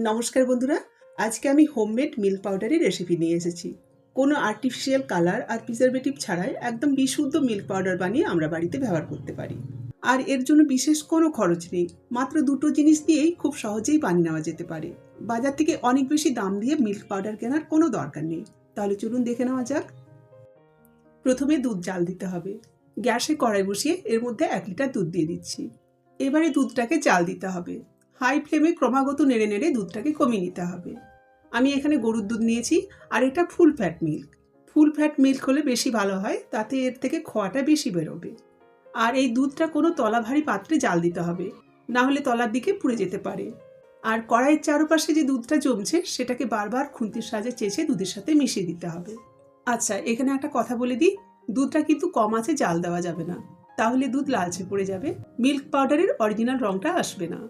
নমস্কার বন্ধুরা, আজকে আমি হোমমেড মিল্ক পাউডারের রেসিপি নিয়ে এসেছি। কোনো আর্টিফিশিয়াল কালার আর প্রিজারভেটিভ ছাড়াই একদম বিশুদ্ধ মিল্ক পাউডার বানিয়ে আমরা বাড়িতে ব্যবহার করতে পারি। আর এর জন্য বিশেষ কোনো খরচ নেই, মাত্র দুটো জিনিস দিয়েই খুব সহজেই বানিয়ে নেওয়া যেতে পারে। বাজার থেকে অনেক বেশি দাম দিয়ে মিল্ক পাউডার কেনার কোনো দরকার নেই। তাহলে চলুন দেখে নেওয়া যাক। প্রথমে দুধ জাল দিতে হবে। গ্যাসে কড়াই বসিয়ে এর মধ্যে এক লিটার দুধ দিয়ে দিচ্ছি। এবারে দুধটাকে জাল দিতে হবে। হাই ফ্লেমে ক্রমাগত নেড়ে নেড়ে দুধটাকে কমিয়ে নিতে হবে। আমি এখানে গরুর দুধ নিয়েছি আর এটা full fat milk. Full fat milk হলে বেশি ভালো হয়, তাতে এর থেকে খোয়াটা বেশি বেরোবে। আর এই দুধটা কোনো তলা ভারী পাত্রে জাল দিতে হবে, না হলে তলার দিকে পুড়ে যেতে পারে। আর কড়াইয়ের চারপাশে যে দুধটা জমছে, সেটাকে বারবার খুন্তির সাজে চেঁচে দুধের সাথে মিশিয়ে দিতে হবে। আচ্ছা এখানে একটা কথা বলে দিই, দুধটা কিন্তু কম আছে, জাল দেওয়া যাবে না। তাহলে দুধ লালচে পড়ে যাবে, মিল্ক পাউডারের অরিজিনাল রঙটা আসবে না।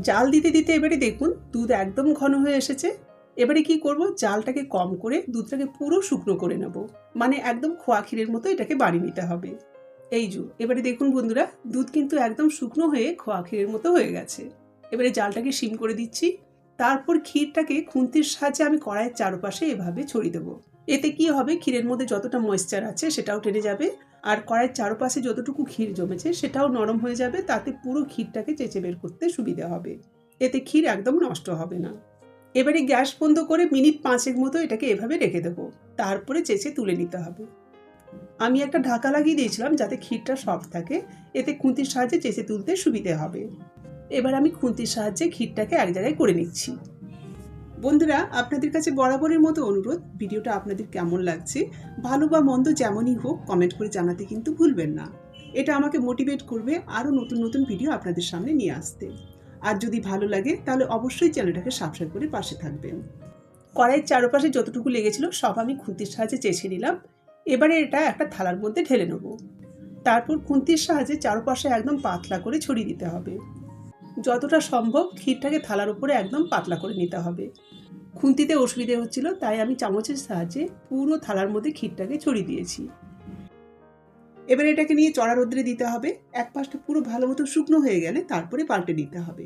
জাল দিতে দিতে এবারে দেখুন দুধ একদম ঘন হয়ে এসেছে। এবারে কি করব? জালটাকে কম করে দুধটাকে পুরো শুকনো করে নেব। মানে একদম খোয়া ক্ষীরের মতো এটাকে বাড়িয়ে নিতে হবে। এই যু, এবারে দেখুন বন্ধুরা, দুধ কিন্তু একদম শুকনো হয়ে খোয়া ক্ষীরের মতো হয়ে গেছে। এবারে জালটাকে সিম করে দিচ্ছি। তারপর ক্ষীরটাকে খুন্তির সাহায্যে আমি কড়াইয়ের চারপাশে এভাবে ছড়িয়ে দেবো। এতে কি হবে? ক্ষীরের মধ্যে যতটা ময়েশ্চার আছে সেটাও টেনে যাবে। আর কড়াইয়ের চারপাশে যতটুকু ক্ষীর জমেছে সেটাও নরম হয়ে যাবে, তাতে পুরো ক্ষীরটাকে চেঁচে বের করতে সুবিধা হবে। এতে ক্ষীর একদম নষ্ট হবে না। এবারে গ্যাস বন্ধ করে মিনিট পাঁচেক মতো এটাকে এভাবে রেখে দেবো। তারপরে চেঁচে তুলে নিতে হবে। আমি একটা ঢাকা লাগিয়ে দিয়েছিলাম যাতে ক্ষীরটা সফট থাকে। এতে খুন্তির সাহায্যে চেঁচে তুলতে সুবিধে হবে। এবার আমি খুন্তির সাহায্যে ক্ষীরটাকে এক জায়গায় করে নিচ্ছি। বন্ধুরা, আপনাদের কাছে বরাবরের মতো অনুরোধ, ভিডিওটা আপনাদের কেমন লাগছে, ভালো বা মন্দ যেমনই হোক কমেন্ট করে জানাতে কিন্তু ভুলবেন না। এটা আমাকে মোটিভেট করবে আরও নতুন নতুন ভিডিও আপনাদের সামনে নিয়ে আসতে। আর যদি ভালো লাগে, তাহলে অবশ্যই চ্যানেলটাকে সাবস্ক্রাইব করে পাশে থাকবেন। কড়াইয়ের চারপাশে যতটুকু লেগেছিল, সব আমি খুন্তির সাহায্যে চেঁচে নিলাম। এবারে এটা একটা থালার মধ্যে ঢেলে নেব। তারপর খুন্তির সাহায্যে চারপাশে একদম পাতলা করে ছড়িয়ে দিতে হবে। যতটা সম্ভব ক্ষীরটাকে থালার উপরে একদম পাতলা করে নিতে হবে। খুন্তিতে অসুবিধে হচ্ছিল, তাই আমি চামচের সাহায্যে পুরো থালার মধ্যে ক্ষীরটাকে ছড়িয়ে দিয়েছি। এবার এটাকে নিয়ে চড়া রোদ্রে দিতে হবে। এক পাশটা পুরো ভালো মতো শুকনো হয়ে গেলে তারপরে পাল্টে দিতে হবে।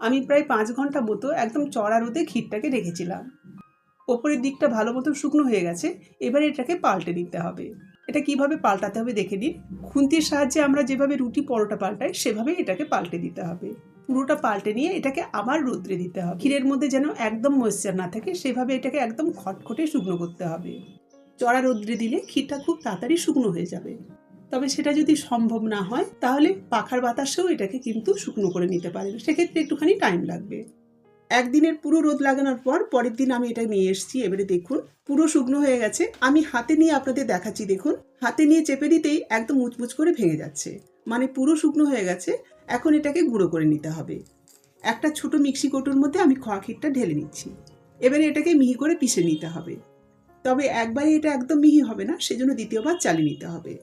আমি প্রায় পাঁচ ঘণ্টা মতো একদম চড়া রোদে ক্ষীরটাকে রেখেছিলাম। ওপরের দিকটা ভালো মতো শুকনো হয়ে গেছে, এবার এটাকে পাল্টে দিতে হবে। এটা কীভাবে পাল্টাতে হবে দেখে নিন। খুন্তির সাহায্যে আমরা যেভাবে রুটি পরোটা পাল্টাই সেভাবে এটাকে পাল্টে দিতে হবে। পুরোটা পাল্টে নিয়ে এটাকে আবার রোদ্রে দিতে হবে। ক্ষীরের মধ্যে যেন একদম ময়েশ্চার না থাকে, সেভাবে এটাকে একদম খটখটে শুকনো করতে হবে। চড়া রোদ্রে দিলে ক্ষীরটা খুব তাড়াতাড়ি শুকনো হয়ে যাবে। তবে সেটা যদি সম্ভব না হয়, তাহলে পাখার বাতাসেও এটাকে কিন্তু শুকনো করে নিতে পারেন। সেক্ষেত্রে একটুখানি টাইম লাগবে। একদিনের পুরো রোদ লাগানোর পর পরের দিন আমি এটা নিয়ে এসেছি। এবারে দেখুন, পুরো শুকনো হয়ে গেছে। আমি হাতে নিয়ে আপনাদের দেখাচ্ছি, দেখুন। হাতে নিয়ে চেপে দিতেই একদম মুচমুচ করে ভেঙে যাচ্ছে। মানে পুরো শুকনো হয়ে গেছে। এখন এটাকে গুঁড়ো করে নিতে হবে। একটা ছোট মিক্সি কৌটোর মধ্যে আমি খোয়া ক্ষীরটা ঢেলে নিচ্ছি। এবারে এটাকে মিহি করে পিষে নিতে হবে। তবে একবারে এটা একদম মিহি হবে না, সেজন্য দ্বিতীয়বার চালিয়ে নিতে হবে।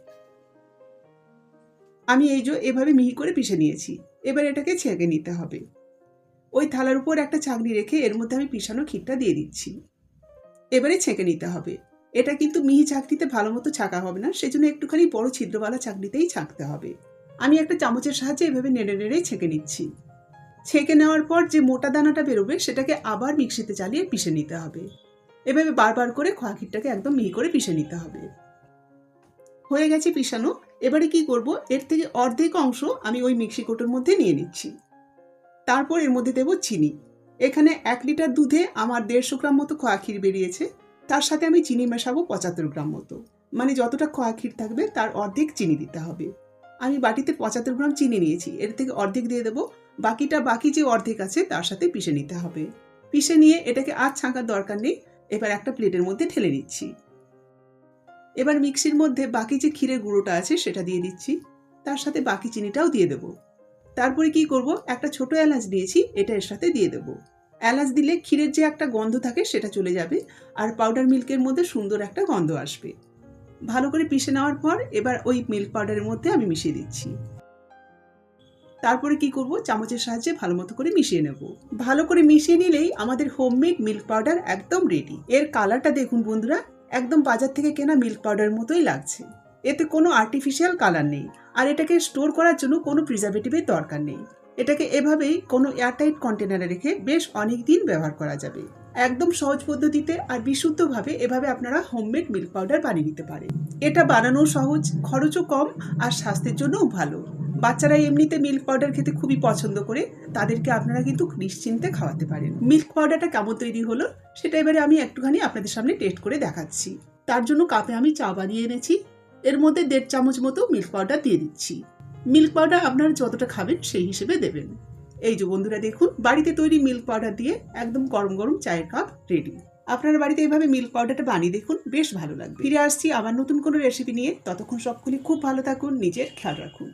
আমি এই যে এভাবে মিহি করে পিষে নিয়েছি, এবার এটাকে ছেঁকে নিতে হবে। ওই থালার উপর একটা ছাঁকনি রেখে এর মধ্যে আমি পিষানো ক্ষীরটা দিয়ে দিচ্ছি। এবারে ছেঁকে নিতে হবে। এটা কিন্তু মিহি ছাঁকনিতে ভালো মতো ছাঁকা হবে না, সেজন্য একটুখানি বড় ছিদ্রওয়ালা ছাঁকনিতেই ছাঁকতে হবে। আমি একটা চামচের সাহায্যে এভাবে নেড়ে নেড়ে ছেঁকে নিচ্ছি। ছেঁকে নেওয়ার পর যে মোটা দানাটা বেরোবে, সেটাকে আবার মিক্সিতে চালিয়ে পিষে নিতে হবে। এভাবে বারবার করে খোয়া ক্ষীরটাকে একদম মিহি করে পিষে নিতে হবে। হয়ে গেছে পিষানো। এবারে কি করব? এর থেকে অর্ধেক অংশ আমি ওই মিক্সি কোটোর মধ্যে নিয়ে নিচ্ছি। তারপর এর মধ্যে দেব চিনি। এখানে এক লিটার দুধে আমার দেড়শো গ্রাম মতো খোয়া ক্ষীর বেরিয়েছে। তার সাথে আমি চিনি মেশাবো পঁচাত্তর গ্রাম মতো। মানে যতটা খোয়া ক্ষীর থাকবে, তার অর্ধেক চিনি দিতে হবে। আমি বাটিতে পঁচাত্তর গ্রাম চিনি নিয়েছি। এর থেকে অর্ধেক দিয়ে দেবো। বাকিটা বাকি যে অর্ধেক আছে, তার সাথে পিষে নিতে হবে। পিষে নিয়ে এটাকে আর ছাঁকার দরকার নেই। এবার একটা প্লেটের মধ্যে ঢেলে নিচ্ছি। এবার মিক্সির মধ্যে বাকি যে ক্ষীরের গুঁড়োটা আছে, সেটা দিয়ে দিচ্ছি। তার সাথে বাকি চিনিটাও দিয়ে দেবো। তারপরে কি করব? একটা ছোট এলাচ দিয়েছি এটা এর সাথে দিয়ে দেবো। এলাচ দিলে ক্ষীরের যে একটা গন্ধ থাকে, সেটা চলে যাবে। আর পাউডার মিল্কের মধ্যে সুন্দর একটা গন্ধ আসবে। ভালো করে পিষে নেওয়ার পর এবার ওই মিল্ক পাউডারের মধ্যে আমি মিশিয়ে দিচ্ছি। তারপরে কি করব? চামচের সাহায্যে ভালো মতো করে মিশিয়ে নেব। ভালো করে মিশিয়ে নিলেই আমাদের হোমমেড মিল্ক পাউডার একদম রেডি এর কালারটা দেখুন বন্ধুরা, একদম বাজার থেকে কেনা মিল্ক পাউডার মতোই লাগছে। এতে কোনো আর্টিফিশিয়াল কালার নেই। আর এটাকে স্টোর করার জন্য কোনো প্রিজার্ভেটিভের দরকার নেই। এটাকে এভাবেই কোনো এয়ারটাইট কন্টেনারে রেখে বেশ অনেক দিন ব্যবহার করা যাবে। একদম সহজ পদ্ধতিতে আর বিশুদ্ধভাবে এভাবে আপনারা হোমমেড মিল্ক পাউডার বানিয়ে নিতে পারেন। এটা বানানো সহজ, খরচও কম আর স্বাস্থ্যের জন্যও ভালো। বাচ্চারা এমনিতে মিল্ক পাউডার খেতে খুবই পছন্দ করে, তাদেরকে আপনারা কিন্তু নিশ্চিন্তে খাওয়াতে পারেন। মিল্ক পাউডারটা কেমন তৈরি হলো, সেটা এবারে আমি একটুখানি আপনাদের সামনে টেস্ট করে দেখাচ্ছি। তার জন্য কাপে আমি চা বানিয়ে এনেছি, এর মধ্যে দেড় চামচ মতো মিল্ক পাউডার দিয়ে দিচ্ছি। মিল্ক পাউডার আপনারা যতটা খাবেন সেই হিসেবে দেবেন। এই যে বন্ধুরা দেখুন, বাড়িতে তৈরি মিল্ক পাউডার দিয়ে একদম গরম গরম চায়ের কাপ রেডি আপনার বাড়িতে এইভাবে মিল্ক পাউডারটা বানিয়ে দেখুন, বেশ ভালো লাগবে। ফিরে আসছি আবার নতুন কোনো রেসিপি নিয়ে। ততক্ষণ সকলে খুব ভালো থাকুন, নিজের খেয়াল রাখুন।